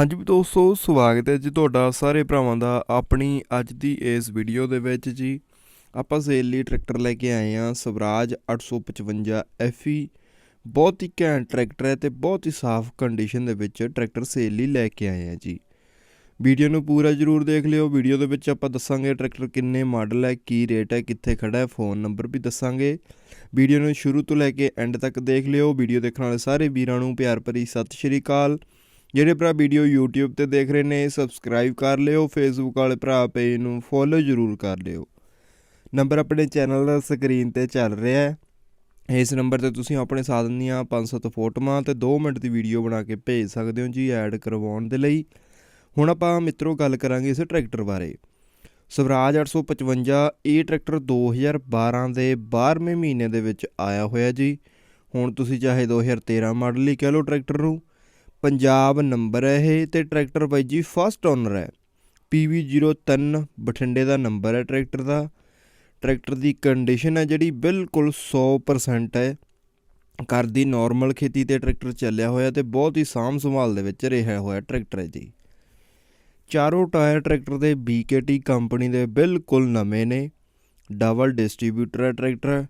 ਹਾਂਜੀ ਵੀ ਦੋਸਤੋ, ਸਵਾਗਤ ਹੈ ਜੀ ਤੁਹਾਡਾ ਸਾਰੇ ਭਰਾਵਾਂ ਦਾ ਆਪਣੀ ਅੱਜ ਦੀ ਇਸ ਵੀਡੀਓ ਦੇ ਵਿੱਚ ਜੀ। ਆਪਾਂ ਸੇਲ ਲਈ ਟਰੈਕਟਰ ਲੈ ਕੇ ਆਏ ਆ ਸਵਰਾਜ 855 FE ਬਹੁਤ ਹੀ ਘੈਂਟ ਟਰੈਕਟਰ ਹੈ ਤੇ ਬਹੁਤ ਹੀ ਸਾਫ਼ ਕੰਡੀਸ਼ਨ ਦੇ ਵਿੱਚ ਟਰੈਕਟਰ ਸੇਲ ਲਈ ਲੈ ਕੇ ਆਏ ਆ ਜੀ। ਵੀਡੀਓ ਨੂੰ ਪੂਰਾ ਜਰੂਰ ਦੇਖ ਲਿਓ। ਵੀਡੀਓ ਦੇ ਵਿੱਚ ਆਪਾਂ ਦੱਸਾਂਗੇ ਟਰੈਕਟਰ ਕਿੰਨੇ ਮਾਡਲ ਹੈ, ਕੀ ਰੇਟ ਹੈ, ਕਿੱਥੇ ਖੜਾ ਹੈ ਫੋਨ ਨੰਬਰ ਵੀ ਦੱਸਾਂਗੇ। ਵੀਡੀਓ ਨੂੰ ਸ਼ੁਰੂ ਤੋਂ ਲੈ ਕੇ ਐਂਡ ਤੱਕ ਦੇਖ ਲਿਓ। ਵੀਡੀਓ ਦੇਖਣ ਵਾਲੇ ਸਾਰੇ ਵੀਰਾਂ ਨੂੰ ਪਿਆਰ ਭਰੀ ਸਤਿ ਸ਼੍ਰੀ ਅਕਾਲ। ਜਿਹੜੇ ਭਰਾ ਵੀਡੀਓ YouTube ਤੇ ਦੇਖ ਰਹੇ ਨੇ ਸਬਸਕ੍ਰਾਈਬ ਕਰ ਲਿਓ, Facebook ਵਾਲੇ ਭਰਾ ਪੇਜ ਨੂੰ ਫੋਲੋ ਜ਼ਰੂਰ ਕਰ ਲਿਓ। ਨੰਬਰ ਆਪਣੇ ਚੈਨਲ ਦਾ ਸਕਰੀਨ ਤੇ ਚੱਲ ਰਿਹਾ ਹੈ। ਇਸ ਨੰਬਰ ਤੇ ਤੁਸੀਂ ਆਪਣੇ ਸਾਧਨ ਦੀਆਂ 500 ਫੋਟੋਆਂ ਤੇ 2 ਮਿੰਟ ਦੀ ਵੀਡੀਓ ਬਣਾ ਕੇ ਭੇਜ ਸਕਦੇ ਹੋ ਜੀ ਐਡ ਕਰਵਾਉਣ ਦੇ ਲਈ। ਹੁਣ ਆਪਾਂ ਮਿੱਤਰੋ ਗੱਲ ਕਰਾਂਗੇ ਇਸ ਟਰੈਕਟਰ ਬਾਰੇ। ਸਵਰਾਜ 855 ਇਹ ਟਰੈਕਟਰ 2012 ਦੇ 12ਵੇਂ ਮਹੀਨੇ ਦੇ ਵਿੱਚ ਆਇਆ ਹੋਇਆ ਜੀ। ਹੁਣ ਤੁਸੀਂ ਚਾਹੇ 2013 ਮਾਡਲ ਹੀ ਕਹਿ ਲਓ ਟਰੈਕਟਰ ਨੂੰ। ਪੰਜਾਬ ਨੰਬਰ ਹੈ ਇਹ ਤੇ ਟਰੈਕਟਰ ਬਾਈ ਜੀ ਫਸਟ ਓਨਰ ਹੈ। PV03 ਬਠਿੰਡੇ ਦਾ ਨੰਬਰ ਹੈ ਟਰੈਕਟਰ ਦਾ। ਟਰੈਕਟਰ ਦੀ ਕੰਡੀਸ਼ਨ ਹੈ ਜਿਹੜੀ ਬਿਲਕੁਲ 100% ਹੈ। ਘਰ ਦੀ ਨਾਰਮਲ ਖੇਤੀ ਤੇ ਟਰੈਕਟਰ ਚੱਲਿਆ ਹੋਇਆ ਤੇ ਬਹੁਤ ਹੀ ਸਾਂਭ ਸੰਭਾਲ ਦੇ ਵਿੱਚ ਰਿਹਾ ਹੋਇਆ ਟਰੈਕਟਰ ਹੈ ਜੀ। ਚਾਰੋਂ ਟਾਇਰ ਟਰੈਕਟਰ ਦੇ BKT ਕੰਪਨੀ ਦੇ ਬਿਲਕੁਲ ਨਵੇਂ ਨੇ। ਡਬਲ ਡਿਸਟ੍ਰੀਬਿਊਟਰ ਹੈ ਟਰੈਕਟਰ।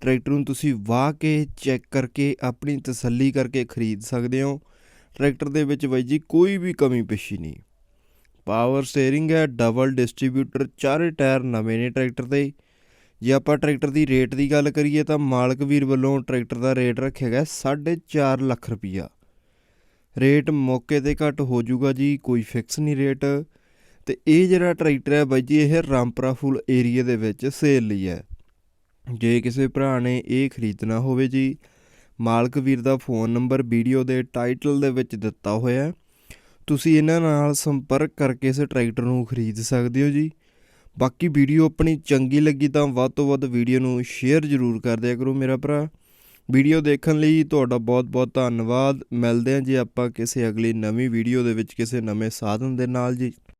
ਟਰੈਕਟਰ ਨੂੰ ਤੁਸੀਂ ਵਾਹ ਕੇ ਚੈੱਕ ਕਰਕੇ ਆਪਣੀ ਤਸੱਲੀ ਕਰਕੇ ਖਰੀਦ ਸਕਦੇ ਹੋ। ਟਰੈਕਟਰ ਦੇ ਵਿੱਚ ਬਾਈ ਜੀ, ਕੋਈ ਵੀ ਕਮੀ ਪੇਸ਼ੀ ਨਹੀਂ। ਪਾਵਰ ਸਟੀਅਰਿੰਗ ਹੈ, ਡਬਲ ਡਿਸਟ੍ਰੀਬਿਊਟਰ, ਚਾਰੇ ਟਾਇਰ ਨਵੇਂ ਨੇ ਟਰੈਕਟਰ ਦੇ। ਜੇ ਆਪਾਂ ਟਰੈਕਟਰ ਦੀ ਰੇਟ ਦੀ ਗੱਲ ਕਰੀਏ ਤਾਂ ਮਾਲਕ ਵੀਰ ਵੱਲੋਂ ਟਰੈਕਟਰ ਦਾ ਰੇਟ ਰੱਖਿਆ ਗਿਆ 4.5 ਲੱਖ ਰੁਪਈਆ। ਰੇਟ ਮੌਕੇ ਤੇ ਘੱਟ ਹੋ ਜਾਊਗਾ ਜੀ, ਕੋਈ ਫਿਕਸ ਨਹੀਂ ਰੇਟ। ਤੇ ਇਹ ਜਿਹੜਾ ਟਰੈਕਟਰ ਹੈ ਬਾਈ ਜੀ, ਇਹ ਰਾਮਪਰਾ ਫੁੱਲ ਏਰੀਆ ਦੇ ਵਿੱਚ ਸੇਲ ਲਈ ਹੈ। ਜੇ ਕਿਸੇ ਭਰਾ ਨੇ ਇਹ ਖਰੀਦਣਾ ਹੋਵੇ ਜੀ ਮਾਲਕ ਵੀਰ ਦਾ ਫੋਨ ਨੰਬਰ ਵੀਡੀਓ ਦੇ ਟਾਈਟਲ ਦੇ ਵਿੱਚ ਦਿੱਤਾ ਹੋਇਆ ਹੈ। ਤੁਸੀਂ ਇਹਨਾਂ ਨਾਲ ਸੰਪਰਕ ਕਰਕੇ ਇਸ ਟਰੈਕਟਰ ਨੂੰ ਖਰੀਦ ਸਕਦੇ ਹੋ ਜੀ। ਬਾਕੀ ਵੀਡੀਓ ਆਪਣੀ ਚੰਗੀ ਲੱਗੀ ਤਾਂ ਵੱਧ ਤੋਂ ਵੱਧ ਵੀਡੀਓ ਨੂੰ ਸ਼ੇਅਰ ਜ਼ਰੂਰ ਕਰ ਦਿਆ ਕਰੋ ਮੇਰਾ ਭਰਾ। ਵੀਡੀਓ ਦੇਖਣ ਲਈ ਤੁਹਾਡਾ ਬਹੁਤ-ਬਹੁਤ ਧੰਨਵਾਦ। ਮਿਲਦੇ ਹਾਂ ਜੀ ਆਪਾਂ ਕਿਸੇ ਅਗਲੀ ਨਵੀਂ ਵੀਡੀਓ ਦੇ ਵਿੱਚ ਕਿਸੇ ਨਵੇਂ ਸਾਧਨ ਦੇ ਨਾਲ ਜੀ।